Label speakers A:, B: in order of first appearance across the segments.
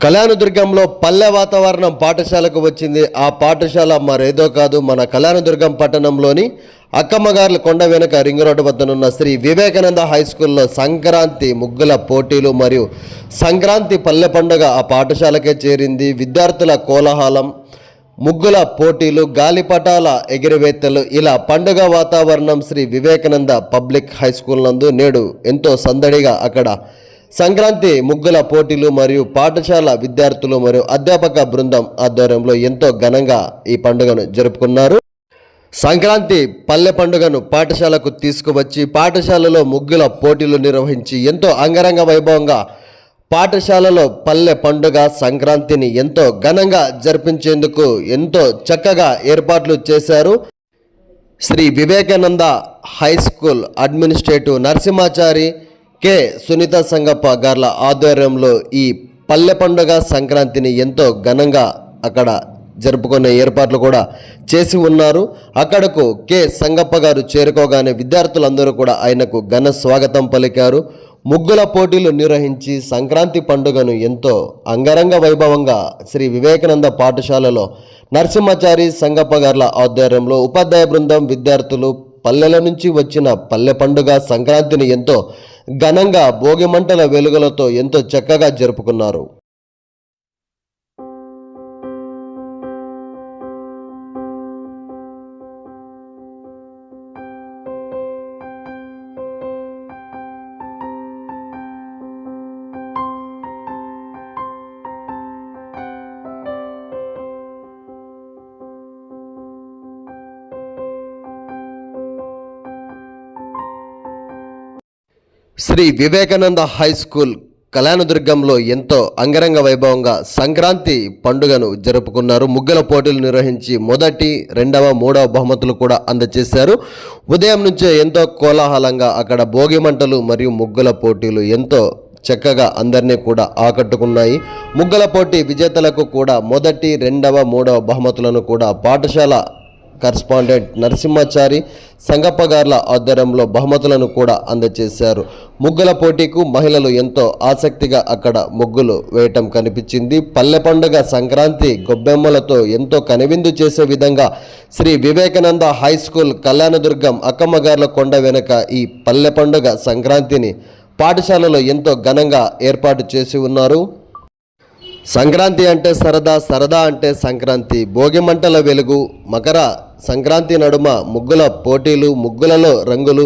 A: కళ్యాణదుర్గంలో పల్లె వాతావరణం పాఠశాలకు వచ్చింది. ఆ పాఠశాల మరేదో కాదు మన కళ్యాణదుర్గం పట్టణంలోని అక్కమ్మగార్ల కొండ వెనుక రింగ్ రోడ్డు వద్దనున్న శ్రీ వివేకానంద హై స్కూల్లో సంక్రాంతి ముగ్గుల పోటీలు మరియు సంక్రాంతి పల్లె పండుగ ఆ పాఠశాలకే చేరింది. విద్యార్థుల కోలాహలం ముగ్గుల పోటీలు గాలిపటాల ఎగిరివేత్తలు ఇలా పండుగ వాతావరణం Shri Vivekananda public high school నందు నేడు ఎంతో సందడిగా అక్కడ సంక్రాంతి ముగ్గుల పోటీలు మరియు పాఠశాల విద్యార్థులు మరియు అధ్యాపక బృందం ఆధ్వర్యంలో ఎంతో ఘనంగా ఈ పండుగను జరుపుకున్నారు. సంక్రాంతి పల్లె పండుగను పాఠశాలకు తీసుకువచ్చి పాఠశాలలో ముగ్గుల పోటీలు నిర్వహించి ఎంతో అంగరంగ వైభవంగా పాఠశాలలో పల్లె పండుగ సంక్రాంతిని ఎంతో ఘనంగా జరిపించేందుకు ఎంతో చక్కగా ఏర్పాట్లు చేశారు. Shri Vivekananda high school administrative Narasimhachari K. Sunitha Sangappa గార్ల ఆధ్వర్యంలో ఈ పల్లె పండుగ సంక్రాంతిని ఎంతో ఘనంగా అక్కడ జరుపుకునే ఏర్పాట్లు కూడా చేసి ఉన్నారు. అక్కడకు కె. సంగప్ప గారు చేరుకోగానే విద్యార్థులందరూ కూడా ఆయనకు ఘన స్వాగతం పలికారు. ముగ్గుల పోటీలు నిర్వహించి సంక్రాంతి పండుగను ఎంతో అంగరంగ వైభవంగా శ్రీ వివేకానంద పాఠశాలలో నరసింహచారి సంగప్ప గార్ల ఆధ్వర్యంలో ఉపాధ్యాయ బృందం విద్యార్థులు పల్లెల నుంచి వచ్చిన పల్లె పండుగ సంక్రాంతిని ఎంతో ఘనంగా భోగిమంటల వెలుగులతో ఎంతో చక్కగా జరుపుకున్నారు. శ్రీ వివేకానంద హై స్కూల్ కళ్యాణదుర్గంలో ఎంతో అంగరంగ వైభవంగా సంక్రాంతి పండుగను జరుపుకున్నారు. ముగ్గుల పోటీలు నిర్వహించి మొదటి రెండవ మూడవ బహుమతులు కూడా అందజేశారు. ఉదయం నుంచే ఎంతో కోలాహలంగా అక్కడ భోగి మంటలు మరియు ముగ్గుల పోటీలు ఎంతో చక్కగా అందరినీ కూడా ఆకట్టుకున్నాయి. ముగ్గుల పోటీ విజేతలకు కూడా మొదటి రెండవ మూడవ బహుమతులను కూడా పాఠశాల కరస్పాండెంట్ నరసింహాచారి సంగప్ప గార్ల ఆధ్వర్యంలో బహుమతులను కూడా అందజేశారు. ముగ్గుల పోటీకు మహిళలు ఎంతో ఆసక్తిగా అక్కడ ముగ్గులు వేయటం కనిపించింది. పల్లె పండుగ సంక్రాంతి గొబ్బెమ్మలతో ఎంతో కనువిందు చేసే విధంగా శ్రీ వివేకానంద హై స్కూల్ కళ్యాణదుర్గం అక్కమ్మగార్ల కొండ వెనుక ఈ పల్లె పండుగ సంక్రాంతిని పాఠశాలలో ఎంతో ఘనంగా ఏర్పాటు చేసి ఉన్నారు. సంక్రాంతి అంటే సరదా సరదా అంటే సంక్రాంతి. భోగి మంటల వెలుగు మకర సంక్రాంతి నడుమ ముగ్గుల పోటీలు ముగ్గులలో రంగులు.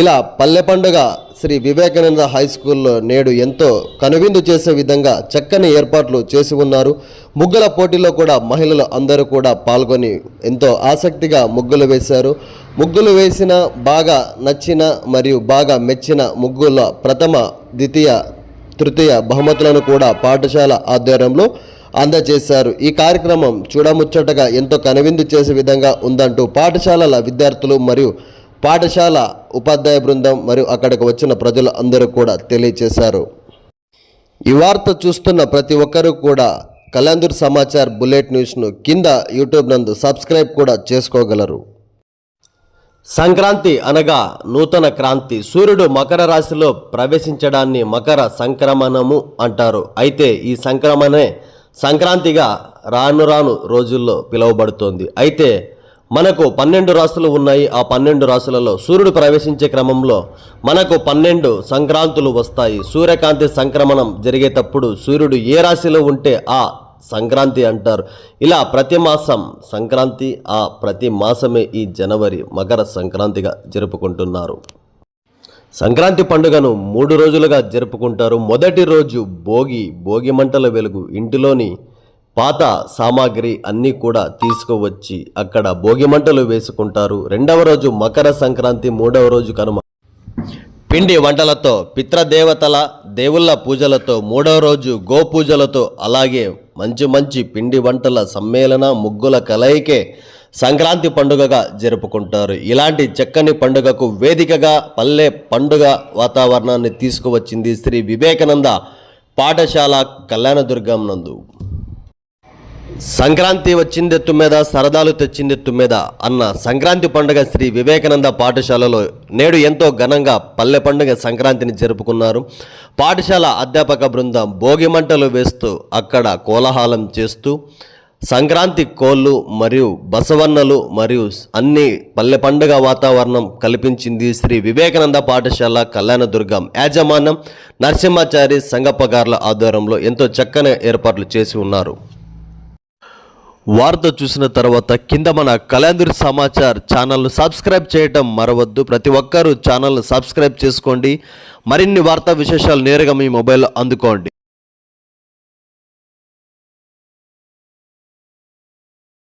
A: ఇలా పల్లె పండుగ శ్రీ వివేకానంద హై స్కూల్లో నేడు ఎంతో కనువిందు చేసే విధంగా చక్కని ఏర్పాట్లు చేసి ఉన్నారు. ముగ్గుల పోటీలో కూడా మహిళలు అందరూ కూడా పాల్గొని ఎంతో ఆసక్తిగా ముగ్గులు వేశారు. ముగ్గులు వేసిన బాగా నచ్చిన మరియు బాగా మెచ్చిన ముగ్గుల ప్రథమ ద్వితీయ తృతీయ బహుమతులను కూడా పాఠశాల ఆధ్వర్యంలో అందజేశారు. ఈ కార్యక్రమం చూడముచ్చటగా ఎంతో కనువిందు చేసే విధంగా ఉందంటూ పాఠశాలల విద్యార్థులు మరియు పాఠశాల ఉపాధ్యాయ బృందం మరియు అక్కడికి వచ్చిన ప్రజలు అందరూ కూడా తెలియజేశారు. ఈ వార్త చూస్తున్న ప్రతి ఒక్కరూ కూడా కళ్యాణ్దూర్ సమాచార్ బుల్లెట్ న్యూస్ను కింద యూట్యూబ్ నందు సబ్స్క్రైబ్ కూడా చేసుకోగలరు. సంక్రాంతి అనగా నూతన క్రాంతి. సూర్యుడు మకర రాశిలో ప్రవేశించడాన్ని మకర సంక్రమణము అంటారు. అయితే ఈ సంక్రమణే సంక్రాంతిగా రాను రాను రోజుల్లో పిలువబడుతోంది. అయితే మనకు పన్నెండు రాసులు ఉన్నాయి. ఆ పన్నెండు రాసులలో సూర్యుడు ప్రవేశించే క్రమంలో మనకు పన్నెండు సంక్రాంతులు వస్తాయి. సూర్యకాంతి సంక్రమణం జరిగేటప్పుడు సూర్యుడు ఏ రాశిలో ఉంటే ఆ సంక్రాంతి అంటారు. ఇలా ప్రతి మాసం సంక్రాంతి ఆ ప్రతి మాసమే ఈ జనవరి మకర సంక్రాంతిగా జరుపుకుంటున్నారు. సంక్రాంతి పండుగను మూడు రోజులుగా జరుపుకుంటారు. మొదటి రోజు భోగి భోగి మంటల వెలుగు. ఇంటిలోని పాత సామాగ్రి అన్నీ కూడా తీసుకువచ్చి అక్కడ భోగి మంటలు వేసుకుంటారు. రెండవ రోజు మకర సంక్రాంతి మూడవ రోజు కనుమ. పిండి వంటలతో పిత్రదేవతల దేవుళ్ళ పూజలతో మూడవ రోజు గోపూజలతో అలాగే మంచి మంచి పిండి వంటల సమ్మేళన ముగ్గుల కలయికే సంక్రాంతి పండుగగా జరుపుకుంటారు. ఇలాంటి చక్కని పండుగకు వేదికగా పల్లె పండుగ వాతావరణాన్ని తీసుకువచ్చింది శ్రీ వివేకానంద పాఠశాల కళ్యాణదుర్గం నందు. సంక్రాంతి వచ్చింది తుమ్మెద సరదాలు తెచ్చింది తుమ్మెద అన్న సంక్రాంతి పండుగ శ్రీ వివేకానంద పాఠశాలలో నేడు ఎంతో ఘనంగా పల్లె పండుగ సంక్రాంతిని జరుపుకున్నారు. పాఠశాల అధ్యాపక బృందం భోగి మంటలు వేస్తూ అక్కడ కోలాహలం చేస్తూ సంక్రాంతి కోళ్ళు మరియు బసవన్నలు మరియు అన్ని పల్లె పండుగ వాతావరణం కల్పించింది శ్రీ వివేకానంద పాఠశాల కళ్యాణదుర్గం యాజమాన్యం నరసింహాచారి సంగప్పగారుల ఆధ్వర్యంలో ఎంతో చక్కని ఏర్పాట్లు చేసి ఉన్నారు. వార్త చూసిన తర్వాత కింద మన కలాందూరి సమాచార్ ఛానల్ను సబ్స్క్రైబ్ చేయటం మరవద్దు. ప్రతి ఒక్కరూ ఛానల్ను సబ్స్క్రైబ్ చేసుకోండి. మరిన్ని వార్తా విశేషాలు నేరుగా మీ మొబైల్లో అందుకోండి.